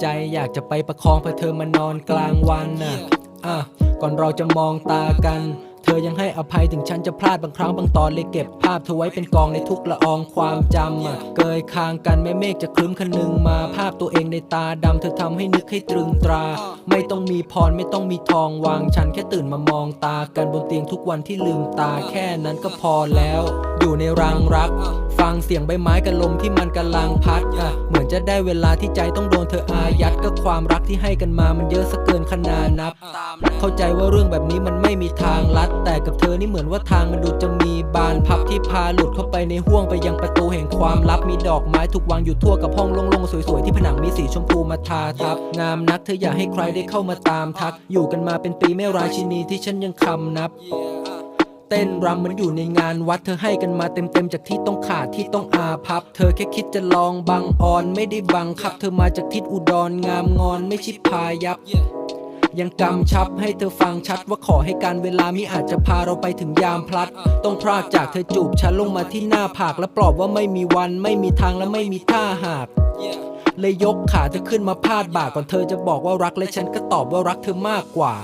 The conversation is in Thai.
ใจอยากจะไปประคองพอเธอมานอนกลางวันน่ะอะก่อนเราจะมองตากัน เธอยังให้อภัยถึงฉันจะพลาดบางครั้งบางตอนเลยเก็บภาพเธอไว้เป็นกองในทุกละอองความจำอะเกยคางกันแม่เมฆจะคลึ้มคะนึงมาภาพตัวเองในตาดำเธอทำให้นึกให้ตรึงตรา ไม่ต้องมีพรไม่ต้องมีทองวางฉันแค่ตื่นมามองตากันบนเตียงทุกวันที่ลืมตาแค่นั้นก็พอแล้ว อยู่ในรังรัก ฟังเสียงใบไม้กับลมที่มันกำลังพัดอะเหมือนจะได้เวลาที่ใจต้องโดนเธออายัดก็ความรักที่ให้กันมามันเยอะสะเกินขนานับ เข้าใจว่าเรื่องแบบนี้มันไม่มีทางลัด แต่กับเธอนี่เหมือนว่าทางมันดูจะมีบานพับที่พาหลุดเข้าไปในห้วงไปยังประตูแห่งความลับมีดอกไม้ถูกวางอยู่ทั่วกับห้องโล่งๆสวยๆที่ผนังมีสีชมพูมาทาทับ งามนักเธออย่าให้ใครได้เข้ามาตามทัก อยู่กันมาเป็นปีไม่ราชินีที่ฉันยังคำนับ เต้นรำเหมันอยู่ในงานวัดเธอให้กันมาเต็มๆจากที่ต้องขาดที่ต้องอาพับ เธอแค่คิดจะลองบังออนไม่ได้บังคับ เธอมาจากทิศอุดรงามงอนไม่ชิดพายับยังกำชับให้เธอฟังชัดว่าขอให้การเวลามิอาจจะพาเราไปถึงยามพลัด ต้องพรากจากเธอจูบฉันลงมาที่หน้าผากและปลอบว่าไม่มีวันไม่มีทางและไม่มีท่าหากเลยยกขาเธอขึ้นมาพาดบ่าก่อนเธอจะบอกว่ารักและฉันก็ตอบว่ารักเธอมากกว่า